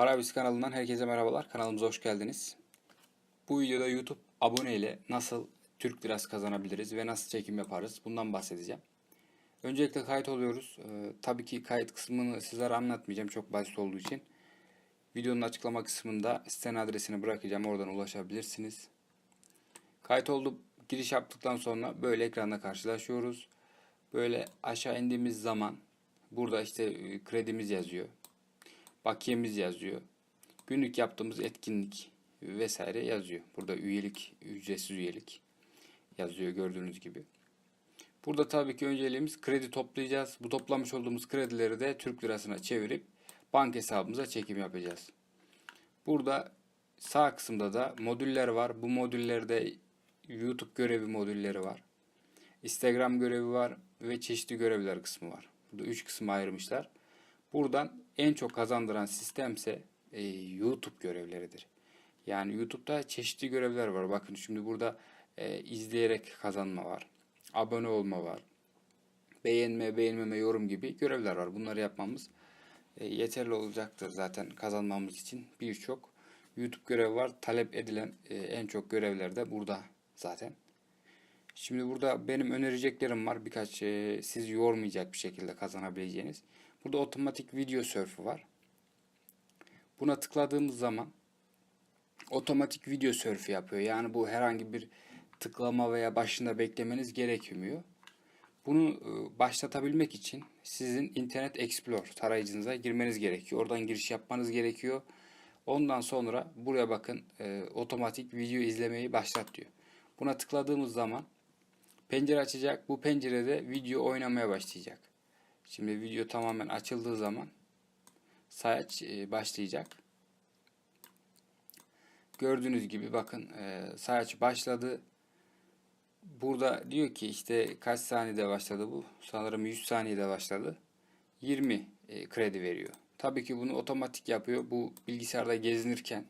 Paravis kanalından herkese merhabalar. Kanalımıza hoş geldiniz. Bu videoda YouTube abone ile nasıl Türk lirası kazanabiliriz ve nasıl çekim yaparız bundan bahsedeceğim. Öncelikle kayıt oluyoruz. Ee, tabii ki kayıt kısmını sizlere anlatmayacağım çok basit olduğu için. Videonun açıklama kısmında sitenin adresini bırakacağım. Oradan ulaşabilirsiniz. Kayıt oldu giriş yaptıktan sonra böyle ekranda karşılaşıyoruz. Böyle aşağı indiğimiz zaman burada işte e, kredimiz yazıyor. Bakiyemiz yazıyor. Günlük yaptığımız etkinlik vesaire yazıyor. Burada üyelik, ücretsiz üyelik yazıyor gördüğünüz gibi. Burada tabii ki önceliğimiz kredi toplayacağız. Bu toplamış olduğumuz kredileri de Türk lirasına çevirip bank hesabımıza çekim yapacağız. Burada sağ kısımda da modüller var. Bu modüllerde YouTube görevi modülleri var. Instagram görevi var ve çeşitli görevler kısmı var. Burada üç kısma ayırmışlar. Buradan en çok kazandıran sistemse e, YouTube görevleridir. Yani YouTube'da çeşitli görevler var. Bakın şimdi burada e, izleyerek kazanma var. Abone olma var. Beğenme, beğenmeme, yorum gibi görevler var. Bunları yapmamız e, yeterli olacaktır zaten kazanmamız için. Birçok YouTube görevi var. Talep edilen e, en çok görevler de burada zaten. Şimdi burada benim önereceklerim var. Birkaç e, sizi yormayacak bir şekilde kazanabileceğiniz. Burada otomatik video sörfü var. Buna tıkladığımız zaman otomatik video sörfü yapıyor. Yani bu herhangi bir tıklama veya başında beklemeniz gerekmiyor. Bunu e, başlatabilmek için sizin Internet Explorer tarayıcınıza girmeniz gerekiyor. Oradan giriş yapmanız gerekiyor. Ondan sonra buraya bakın e, otomatik video izlemeyi başlat diyor. Buna tıkladığımız zaman pencere açacak. Bu pencerede video oynamaya başlayacak. Şimdi video tamamen açıldığı zaman sayaç e, başlayacak. Gördüğünüz gibi bakın e, sayaç başladı. Burada diyor ki işte kaç saniyede başladı bu? Sanırım 100 saniyede başladı. 20 e, kredi veriyor. Tabii ki bunu otomatik yapıyor. Bu bilgisayarda gezinirken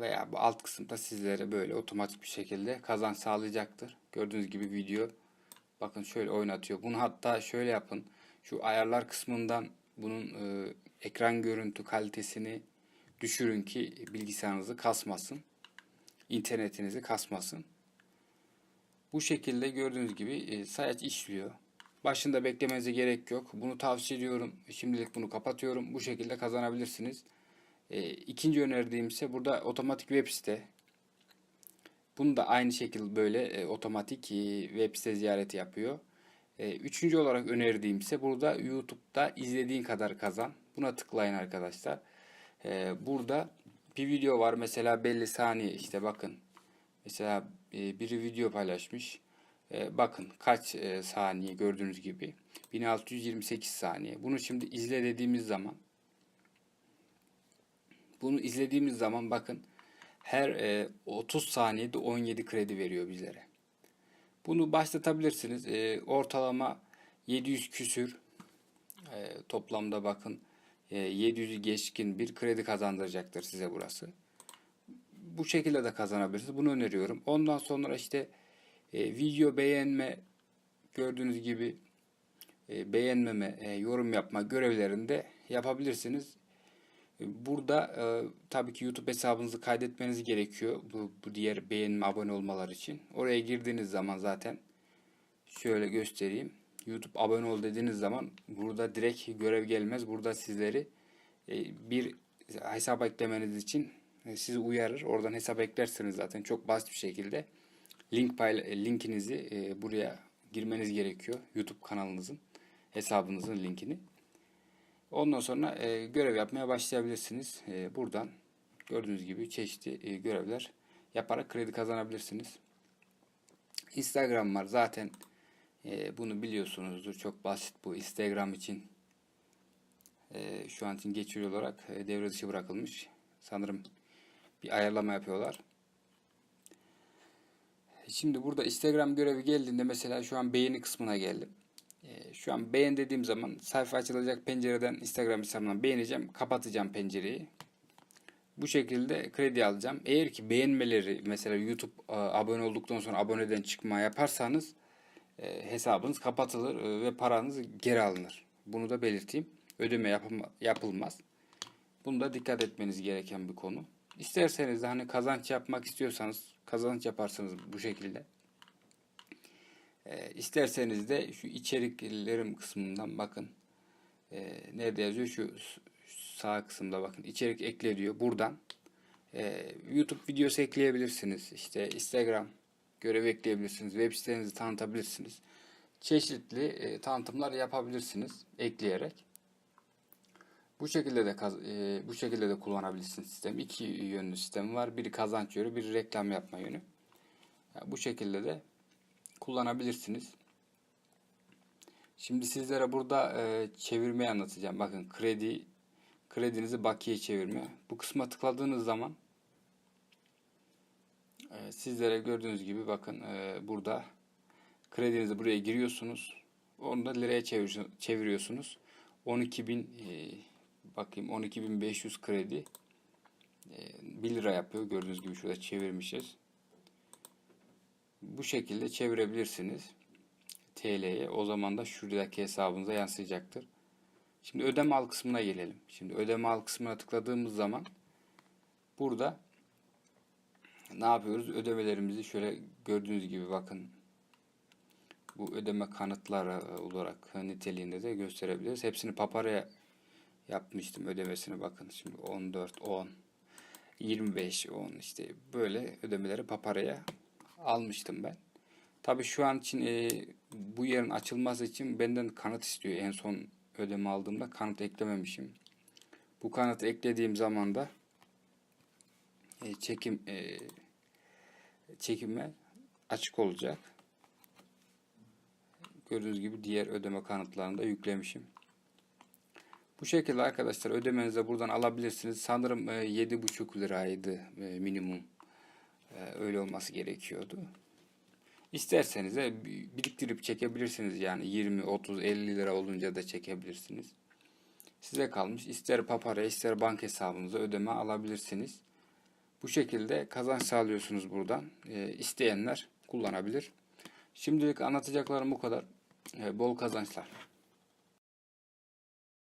veya bu alt kısımda sizlere böyle otomatik bir şekilde kazanç sağlayacaktır. Gördüğünüz gibi video bakın şöyle oynatıyor. Bunu hatta şöyle yapın. Şu ayarlar kısmından bunun e, ekran görüntü kalitesini düşürün ki bilgisayarınızı kasmasın. internetinizi kasmasın. Bu şekilde gördüğünüz gibi e, sayaç işliyor. Başında beklemenize gerek yok. Bunu tavsiye ediyorum. Şimdilik bunu kapatıyorum. Bu şekilde kazanabilirsiniz. E, ikinci önerdiğim ise burada otomatik web site. Bunu da aynı şekilde böyle e, otomatik e, web site ziyareti yapıyor. E, üçüncü olarak önerdiğim ise burada YouTube'da izlediğin kadar kazan. Buna tıklayın arkadaşlar. E, burada bir video var mesela belli saniye işte bakın. Mesela e, biri video paylaşmış. E, bakın kaç e, saniye gördüğünüz gibi. 1628 saniye. Bunu şimdi izle dediğimiz zaman bunu izlediğimiz zaman bakın her e, 30 saniyede 17 kredi veriyor bizlere. Bunu başlatabilirsiniz. E, ortalama 700 küsür e, toplamda bakın e, 700'ü geçkin bir kredi kazandıracaktır size burası. Bu şekilde de kazanabilirsiniz. Bunu öneriyorum. Ondan sonra işte e, video beğenme gördüğünüz gibi e, beğenmeme, e, yorum yapma görevlerinde yapabilirsiniz. Burada e, tabii ki YouTube hesabınızı kaydetmeniz gerekiyor. Bu, bu diğer beğenme, abone olmalar için. Oraya girdiğiniz zaman zaten şöyle göstereyim. YouTube abone ol dediğiniz zaman burada direkt görev gelmez. Burada sizleri e, bir hesap eklemeniz için e, sizi uyarır. Oradan hesap eklerseniz zaten çok basit bir şekilde link payla, e, linkinizi e, buraya girmeniz gerekiyor. YouTube kanalınızın hesabınızın linkini. Ondan sonra e, görev yapmaya başlayabilirsiniz. E, buradan gördüğünüz gibi çeşitli e, görevler yaparak kredi kazanabilirsiniz. Instagram var zaten e, bunu biliyorsunuzdur. Çok basit bu Instagram için e, şu an için geçici olarak e, devre dışı bırakılmış. Sanırım bir ayarlama yapıyorlar. Şimdi burada Instagram görevi geldiğinde mesela şu an beğeni kısmına geldim. Ee, şu an beğen dediğim zaman sayfa açılacak pencereden Instagram hesabından beğeneceğim. Kapatacağım pencereyi. Bu şekilde kredi alacağım. Eğer ki beğenmeleri mesela YouTube e, abone olduktan sonra aboneden çıkma yaparsanız e, hesabınız kapatılır e, ve paranız geri alınır. Bunu da belirteyim. Ödeme yapılmaz. Bunda dikkat etmeniz gereken bir konu. İsterseniz de hani kazanç yapmak istiyorsanız kazanç yaparsınız bu şekilde. E, isterseniz de şu içeriklerim kısmından bakın. E, nerede yazıyor? Şu sağ kısımda bakın. içerik ekle diyor. Buradan e, YouTube videosu ekleyebilirsiniz. İşte Instagram görev ekleyebilirsiniz. Web sitenizi tanıtabilirsiniz. Çeşitli e, tanıtımlar yapabilirsiniz ekleyerek. Bu şekilde de e, bu şekilde de kullanabilirsiniz sistemi. İki yönlü sistemi var. Biri kazanç yönü, biri reklam yapma yönü. Bu şekilde de kullanabilirsiniz. Şimdi sizlere burada e, çevirmeyi anlatacağım. Bakın kredi kredinizi bakiye çevirme. Bu kısma tıkladığınız zaman e, sizlere gördüğünüz gibi bakın e, burada kredinizi buraya giriyorsunuz. Onu da liraya çevir- çeviriyorsunuz. 12.000 e, bakayım 12.500 kredi e, 1 lira yapıyor. Gördüğünüz gibi şurada çevirmişiz. Bu şekilde çevirebilirsiniz. TL'ye. O zaman da şuradaki hesabınıza yansıyacaktır. Şimdi ödeme al kısmına gelelim. Şimdi ödeme al kısmına tıkladığımız zaman burada ne yapıyoruz? Ödemelerimizi şöyle gördüğünüz gibi bakın bu ödeme kanıtları olarak niteliğinde de gösterebiliriz. Hepsini paparaya yapmıştım ödemesini bakın. Şimdi 14, 10, 25, 10 işte böyle ödemeleri paparaya almıştım ben. Tabii şu an için e, bu yerin açılması için benden kanıt istiyor. En son ödeme aldığımda kanıt eklememişim. Bu kanıtı eklediğim zaman da e, çekim e, çekime açık olacak. Gördüğünüz gibi diğer ödeme kanıtlarını da yüklemişim. Bu şekilde arkadaşlar ödemenizi de buradan alabilirsiniz. Sanırım e, 7,5 liraydı e, minimum. E, öyle olması gerekiyordu. İsterseniz de biriktirip çekebilirsiniz. Yani 20, 30, 50 lira olunca da çekebilirsiniz. Size kalmış. İster papara ister bank hesabınıza ödeme alabilirsiniz. Bu şekilde kazanç sağlıyorsunuz buradan. E, isteyenler kullanabilir. Şimdilik anlatacaklarım bu kadar. E, bol kazançlar.